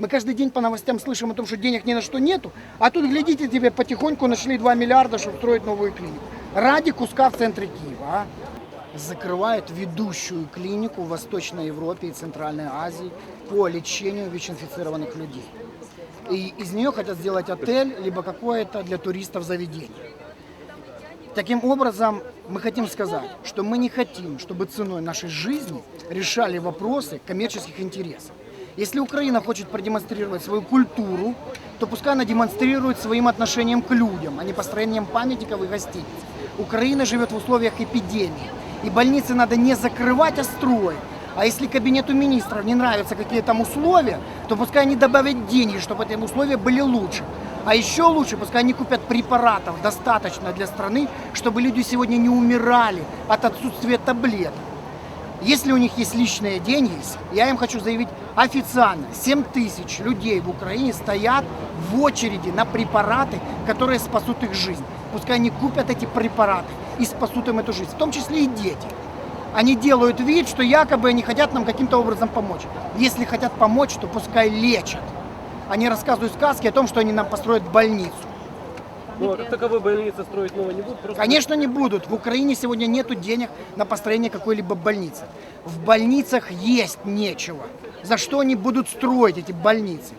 Мы каждый день по новостям слышим о том, что денег ни на что нету, а тут, глядите, тебе потихоньку нашли 2 миллиарда, чтобы строить новую клинику. Ради куска в центре Киева. а? Закрывают ведущую клинику в Восточной Европе и Центральной Азии по лечению ВИЧ-инфицированных людей. И из нее хотят сделать отель, либо какое-то для туристов заведение. Таким образом, мы хотим сказать, что мы не хотим, чтобы ценой нашей жизни решали вопросы коммерческих интересов. Если Украина хочет продемонстрировать свою культуру, то пускай она демонстрирует своим отношением к людям, а не построением памятников и гостиниц. Украина живет в условиях эпидемии, и больницы надо не закрывать, а строить. А если кабинету министров не нравятся какие там условия, то пускай они добавят деньги, чтобы эти условия были лучше. А еще лучше, пускай они купят препаратов достаточно для страны, чтобы люди сегодня не умирали от отсутствия таблеток. Если у них есть личные деньги, я им хочу заявить официально, 7 тысяч людей в Украине стоят в очереди на препараты, которые спасут их жизнь. Пускай они купят эти препараты и спасут им эту жизнь, в том числе и дети. Они делают вид, что якобы они хотят нам каким-то образом помочь. Если хотят помочь, то пускай лечат. Они рассказывают сказки о том, что они нам построят больницу. Ну, а как таковой больницы строить новой не будут? Просто Конечно, не будут. В Украине сегодня нет денег на построение какой-либо больницы. В больницах есть нечего. За что они будут строить эти больницы?